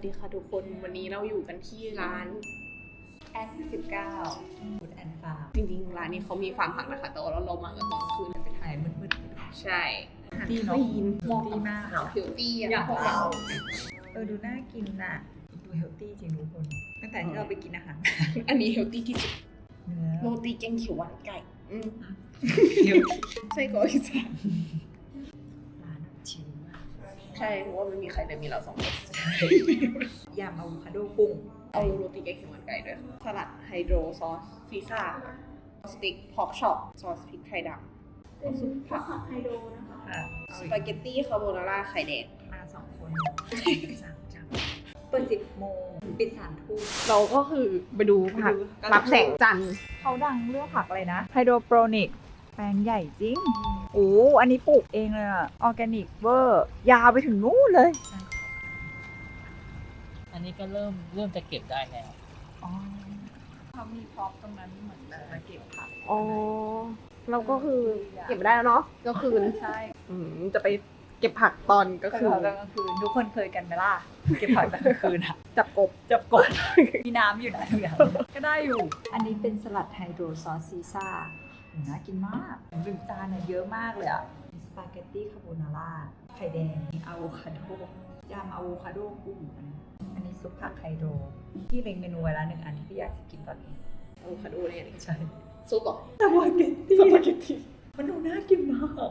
สดีค่ะทุกคนวันนี้เราอยู่กันที่ร้านแอนสิบเก้าฟูดแอนฟาร์มจริงๆ ร้านนี้เขามีฟาร์มผักนะคะแต่ว่าเราเรามากันตอนคืนไปถ่ายมืดๆไปดูใช่ดีเนอะคลีนเฮลตี้มากสาวเฮลตี้อยาอะกเราเออดูน่ากินน่ะดูเฮลตี้จริงทุกคน ตั้งแต่ที่เราไปกินอาหารอันนี้เฮลตี้ที่สุดเนื้อโรตีแกงเขียวหวานไก่อืมเฮลตี้ไส้กรอกอีสานร้านแบบชิลมากใช่เพราะว่าไม่มีใครเลยมีเราสองคน ยำอะโวคาโดกุ้งเอาโรตีแกงเขียวหวานไก่ด้วยค่ะสลัดไฮโดรซอสซีซ่าสติ๊กพอกช็อปซอสพริกไทยดำซุปผักไฮโดรนะคะค่ะสปาเกตตี้คาโบนาร่าไข่แดงมาสองคนสั่งจังเปิดสิบโมงปิดสามทุ่มเราก็คือไปดูผักไปดูรับแสงจันทร์เขาดังเรื่องผักอะไรนะไฮโดรโปรนิกแปลงใหญ่จริงโอ้อันนี้ปลูกเองเลยอะออร์แกนิกเวอร์ ยาวไปถึงนู่นเลยอั นนี้ก็เริ่มเริ่มจะเก็บได้แล้ว อ๋อเขามีพร็อพตรงนั้นเหมือนแบบมาเก็บผักอ๋อเราก็คือเก็บไม่ได้แล้วเนาะก็คืนใช่อืมจะไปเก็บผักตอนก็ก็คืคืออตอนกลางคืนทุกคนเคยกันไหมล่ะเก็บผักตอนกลางคืนอะจับกบจับกดมีน้ำอยู่นะทุกอย่างก็ได้อยู่ อันนี้เป็นสลัดไฮโดรซอสซีซ่าโหน่ากินมากริมจานเนี่ยเยอะมากเลยอะมีสปาเกตตี้คาโบนาร่าไข่แดงมีอะโวคาโดยำอะโวคาโดกุ้งอันนี้อันนี้ ซุปผักไฮโดรที่เล็งเมนูไว้แล้วหนึ่งอันที่อยากจะกินตอนนี้อะโวคาโดเนี่ยใช่ซุปเหรอสปาเกตตี้สปาเกตตี้มันดูน่ากินมาก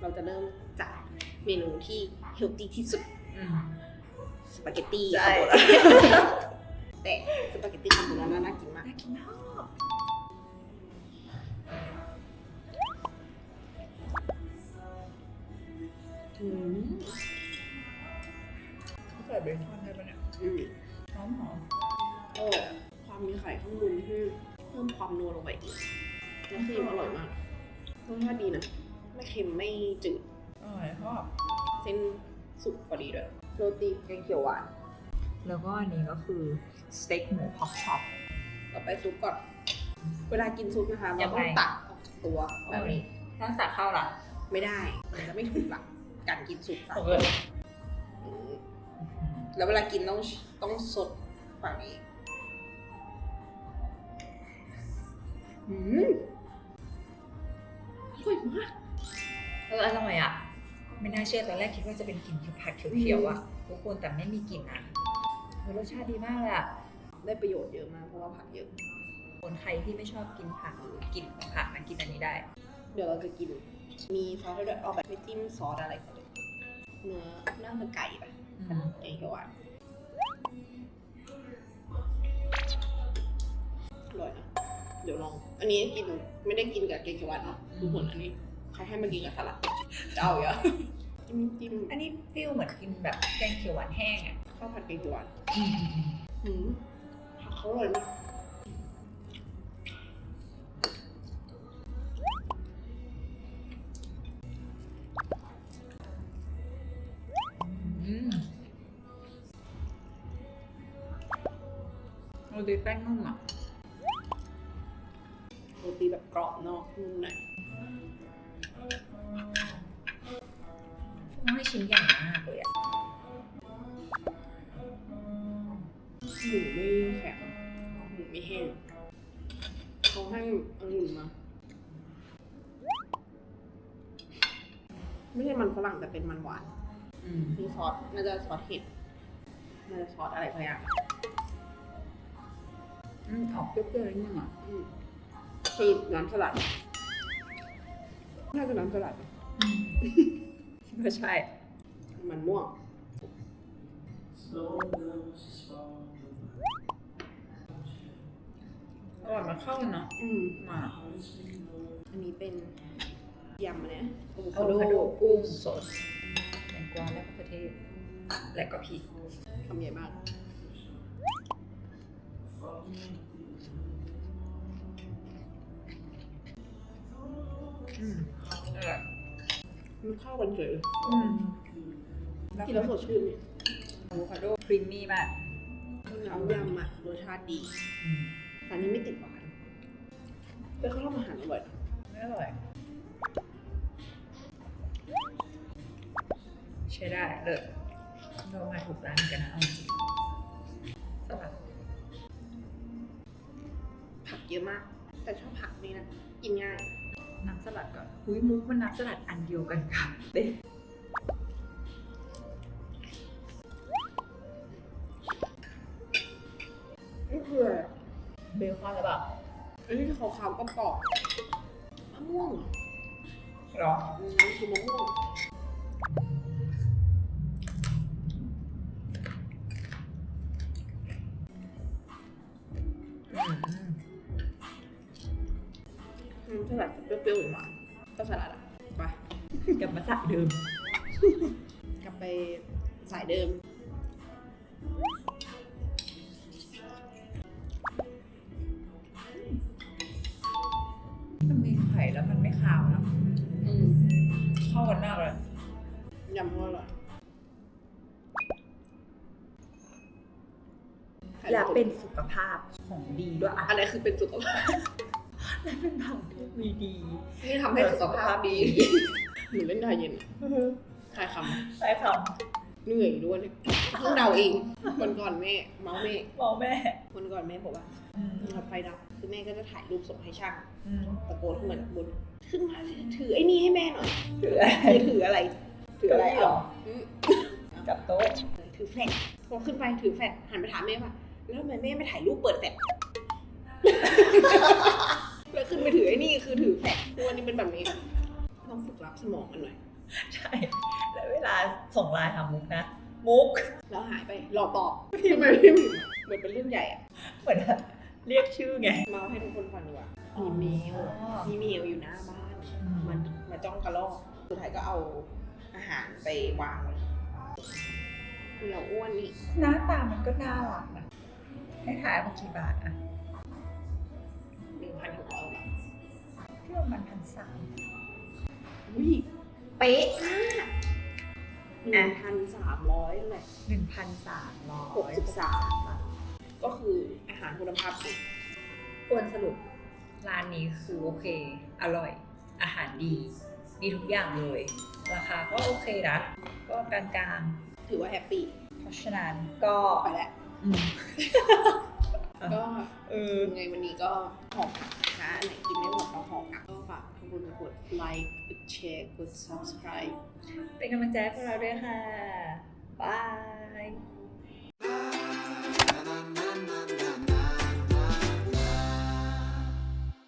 เราจะเริ่มจากเมนูที่เฮลตี้ที่สุดสปาเกตตี้ใช่คาโบนาร่าแต่สปาเกตตี้คาโบนาร่าน่ากินมากน่ากินมากอืมใส่เบคอนได้ปะเนี่ย อืมหอมหอมอร่อยอะความมีไข่ข้างบนที่เพิ่มความนัวลงไปอีกแล้วครีมอร่อยมากรสชาติดีนะ ไม่เค็มไม่จืด อร่อยชอบเส้นสุกพอดีด้วยโรตีแกงเขียวหวาน แล้วก็อันนี้ก็คือสเต็กหมูฮอกช็อป ต่อไปซุปก่อน เวลากินซุปนะคะยัเรางไงต้องตักออกจากตัวแบบนี้ ถ้าสั่เข้าล่ะ ไม่ได้มันจะไม่ถูกหลักการกินซุปสา แล้วเวลากินต้องต้องสดฝั่งนี้อืมอร่อยมากเอออร่อยอะ ไม่น่าเชื่อตอนแรกคิดว่าจะเป็นกลิ่นผัดเขียวๆอะทุกคนแต่ไม่มีกลิ่นอะเออรสชาติดีมากเลยอะ ได้ประโยชน์เยอะมากเพราะว่าผักเยอะ คนใครที่ไม่ชอบกินผักหรือกลิ่นของผักนะกินอันนี้ได้ เดี๋ยวเราจะกิน มีซอสให้ด้วยเอาแบบไม่จิ้มซอสอะไรก่อนเลยเนื้อน่าจะไก่ปะ อืมแกงเขียวหวานอร่อยนะเดี๋ยวลอง อันนี้กินไม่ได้กินกับแกงเขียวหวานเนาะทุกคนอันนี้เขาให้มากินกับสลัดจะเอาเหรอจิ้มจิ้มอันนี้ฟิลเหมือนกินแบบแกงเขียวหวานแห้งอะข้าวผัดแกงเขียวหวานหืมผักเขาอร่อยมาก ตีแป้งนุ่มอะโรตีแบบกรอบนอกนุ่มในไม่ชิ้นใหญ่มากเลยอะหมูไม่แข็งหมูไม่แห้งเขาให้องุ่นมา ไม่ใช่มันฝรั่งแต่เป็นมันหวานอืม มีซอสน่าจะซอสเห็ดน่าจะซอสอะไรสักอย่าง อืมออกเปรี้ยวๆนิดนึงอะอืมคือน้ำสลัดน่าจะน้ำสลัดก็ใช่ มันม่วง อร่อยมาเข้ากันเนาะอืมมาอันนี้เป็นยำอันเนี้ยอะโวอะคาโวโดคาโดกุ้งสดแตงกวาและมะเขือเทศและก็พริกคำใหญ่มาก อืมอร่อยมันเข้ากันเฉยเลยอืมกินแล้วสดชื่นเนี่ยอะโวคาโดครีมมี่มากน้ำยำอะรสชาติดีร้านนี้ไม่ติดหวานแต่เขาทำอาหารอร่อยนะไม่อร่อย ใช้ได้เลยอเรามาถูกร้านกันนะเอาจริง เยอะมาก แต่ชอบผักนี่นะกินง่าย น้ำสลัดก่อนหุยมุกมันน้ำสลัดอันเดียวกันค่ะเด้นี่คืออะไรอะเบคอนหรือเปล่าอันนี้ขาวๆก็ปอกมะม่วงเหรอหรอ อืมคือมะม่วง สลัดจะเปรี้ยวๆหวานๆก็สลัดอะไปกลับมาใส่เดิม กลับไปสายเดิม มันมีไข่แล้วมันไม่ขาวนะอืมเข้ากันมากเลยยำก็อร่อยและเป็นสุขภาพของดีด้วยอะอะไรคือเป็นสุขภาพ และเป็นผักที่มีดีที่ทำให้สุขภาพดีหนูเล่นไดเย็นทายคใช่ค่ะำเหนื่อยด้วยเนี่ยเพิ่งเดาเองวันก่อนแม่เมาส์แม่บอกแม่วันก่อนแม่บอกว่าอืมไฟดับคือแม่ก็จะถ่ายรูปส่งให้ช่างอืมตะโกนขึ้นมาจากบนขึ้นมาถือไอ้นี่ให้แม่หน่อยถืออะไรคือถืออะไรถืออะไรเก้าอี้เหรออืมกับโต๊ะถือแฟลชพอขึ้นไปถือแฟลชหันไปถามแม่ว่าแล้วทำไมแม่ไม่ถ่ายรูปเปิดแฟลช คือถือแฟลชทุกวันนี้เป็นแบบนี้ต้องฝึกรับสมองกันหน่อยใช่ แล้วเวลาส่งไลน์หามุกนะ มุก แล้วหายไปรอตอบทำไมไม่มีเหมือนเป็นเรื่องใหญ่อะเหมือนเรียกชื่อไง เมาให้ทุกคนฟังดีกว่าอ๋อมีแมวมีแมวอยู่หน้าบ้านอืมมันมาจ้องกระรอก สุดท้ายก็เอาอาหารไปวางเราอ้วนนี่ หน้าตามันก็น่ารักนะ ให้ถ่ายมากี่บาทอะหนึ่งพันหกร้อยบาทที่ประ มาณพันสามอุ้ยเป๊ะมากหนึ่งพันสามร้อยเลยหนึ่งพันสามร้อยหกสิบสามบาทก็คืออาหารคุณภาพดีควรสรุปร้านนี้คือโอเค อร่อย อาหารดี ดีทุกอย่างเลย ราคาก็โอเคนะ ก็กลางถือว่าแฮปปี้ๆเพราะฉะนั้นก็ไปแล้วอืมก็เออยังไงวันนี้ก็หอมผักนะคะอันไหน กดไลค์กดแชร์กด subscribe เป็นกำลังใจให้พวกเราด้วยค่ะ บาย na na na na na